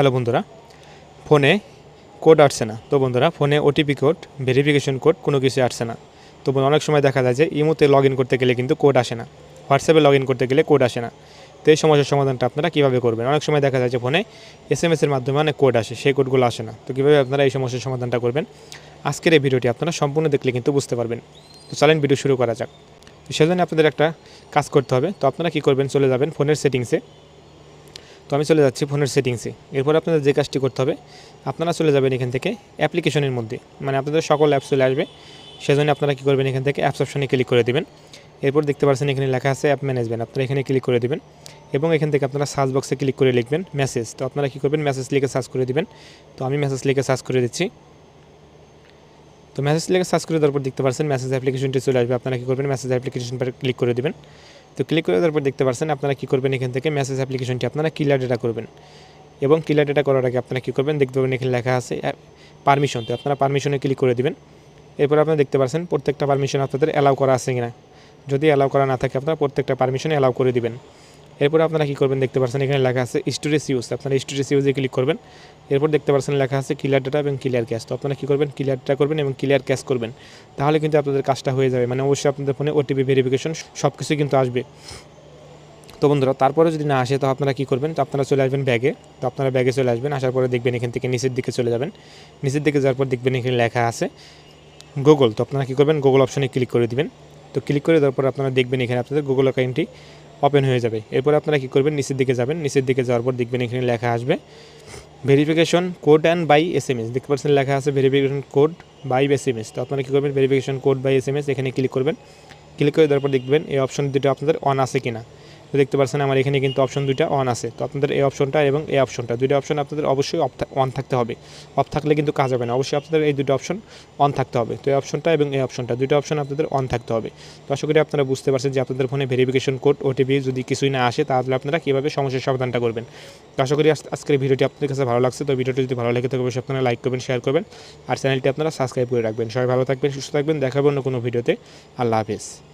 Hello বন্ধুরা, ফোনে code আসছে না। তো বন্ধুরা, ফোনে ওটিপি কোড ভেরিফিকেশন কোড কোনো কিছু আসছে না। তো অনেক সময় দেখা যায় যে ইমোতে লগ করতে গেলে কিন্তু কোড আসে না। হোয়াটসঅ্যাপে লগ করতে গেলে কোড আসে না। তো এই সমস্যার সমাধানটা আপনারা কীভাবে করবেন? অনেক সময় দেখা যায় যে ফোনে এস এম এসের মাধ্যমে অনেক কোড আসে, সেই কোডগুলো আসে না। তো কীভাবে আপনারা এই সমস্যার সমাধানটা করবেন? আজকের এই ভিডিওটি আপনারা সম্পূর্ণ দেখলে কিন্তু বুঝতে পারবেন। তো চলেন ভিডিও শুরু করা যাক। সেজন্য আপনাদের একটা কাজ করতে হবে। তো আপনারা কী করবেন? চলে যাবেন ফোনের সেটিংসে তো আমি চলে যাচ্ছি ফোনের সেটিংসে এরপর আপনাদের যে কাজটি করতে হবে, আপনারা চলে যাবেন এখান থেকে অ্যাপ্লিকেশনের মধ্যে। মানে আপনাদের সকল অ্যাপস চলে আসবে। সেজন্য আপনারা কী করবেন, এখান থেকে অ্যাপস অপশনে ক্লিক করে দেবেন। এরপর দেখতে পাচ্ছেন এখানে লেখা আছে অ্যাপ ম্যানেজমেন্ট আপনারা এখানে ক্লিক করে দেবেন এবং এখান থেকে আপনারা সার্চ বক্সে ক্লিক করে লিখবেন মেসেজ তো আপনারা কী করবেন মেসেজ লিখে সার্চ করে দেবেন। তো আমি মেসেজ লিখে সার্চ করে দিচ্ছি। তো মেসেজ লিখে সার্চ করে দেওয়ার পর দেখতে পাচ্ছেন মেসেজ অ্যাপ্লিকেশনটি চলে আসবে। আপনারা কী করবেন মেসেজ অ্যাপ্লিকেশন ক্লিক করে দেবেন। তো ক্লিক করে তারপর পর দেখতে পাচ্ছেন আপনারা কী করবেন এখান থেকে মেসেজ অ্যাপ্লিকেশনটি আপনারা ক্লিয়ার ডেটা করবেন। এবং ক্লিয়ার ডেটা করার আগে আপনারা কী করবেন দেখতে পাবেন এখানে লেখা আছে পারমিশন তো আপনারা পারমিশনে ক্লিক করে দেবেন। এরপর আপনারা দেখতে পাচ্ছেন প্রত্যেকটা পারমিশন আপনাদের অ্যালাউ করা আছে কিনা। যদি অ্যালাউ করা না থাকে আপনারা প্রত্যেকটা পারমিশনে অ্যালাউ করে দিবেন। এরপর আপনারা কী করবেন দেখতে পাচ্ছেন এখানে লেখা আছে স্টোরেজ ইউজ। আপনারা স্টোরেজ ইউজে ক্লিক করবেন। এরপর দেখতে পাচ্ছেন লেখা আছে ক্লিয়ার ডাটা এবং ক্লিয়ার ক্যাশ। তো আপনারা কী করবেন, ক্লিয়ার ডাটা করবেন এবং ক্লিয়ার ক্যাশ করবেন। তাহলে কিন্তু আপনাদের কাজটা হয়ে যাবে। মানে অবশ্যই আপনাদের ফোনে ওটিপি ভেরিফিকেশন সব কিছুই কিন্তু আসবে। তো বন্ধুরা, তারপরে যদি না আসে, তো আপনারা কী করবেন, তো আপনারা চলে আসবেন ব্যাগে। তো আপনারা ব্যাগে চলে আসবেন, আসার পরে দেখবেন এখান থেকে নিচের দিকে চলে যাবেন। নিচের দিকে যাওয়ার পর দেখবেন এখানে লেখা আছে গুগল তো আপনারা কী করবেন গুগল অপশনে ক্লিক করে দিবেন। তো ক্লিক করে দেওয়ার পর আপনারা দেখবেন এখানে আপনাদের গুগল অ্যাকাউন্টটি ওপেন হয়ে যাবে। এরপর আপনারা কী করবেন? নিচের দিকে যাবেন। নিচের দিকে যাওয়ার পর দেখবেন এখানে লেখা আসবে verification code and by S M S দেখতে পাচ্ছেন লেখা আছে verification code by S M S তো আপনারা কী করবেন? Verification code by S M S এখানে ক্লিক করবেন। ক্লিক করে দেওয়ার পর দেখবেন এই অপশন দুটো আপনাদের অন আছে কিনা। তো দেখতে পাচ্ছেন আমার এখানে কিন্তু অপশন দুইটা অন আছে। তো আপনাদের এই অপশনটা এবং এই অপশনটা দুইটা অপশন আপনাদের অবশ্যই অন থাকতে হবে। অফ থাকলে কিন্তু কাজ হবে না, অবশ্যই আপনাদের এই দুটো অপশন অন থাকতে হবে। তো এই অপশনটা এবং এই অপশনটা দুটো অপশন আপনাদের অন থাকতে হবে। তো আশা করি আপনারা বুঝতে পারছেন যে আপনাদের ফোনে ভেরিফিকেশন কোড ওটিপি যদি কিছুই না আসে, তাহলে আপনারা কীভাবে সমস্যার সমাধানটা করবেন। তো আশা করি আজ- আজকের ভিডিওটি আপনাদের কাছে ভালো লাগছে। তো ভিডিওটি যদি ভালো লেগে থাকে, অবশ্যই আপনারা লাইক করবেন শেয়ার করবেন। আর চ্যানেলটি আপনারা সাবস্ক্রাইব করে রাখবেন। সবাই ভালো থাকবেন, সুস্থ থাকবেন। দেখাবেন অন্য কোনো ভিডিওতে। আল্লাহ হাফেজ।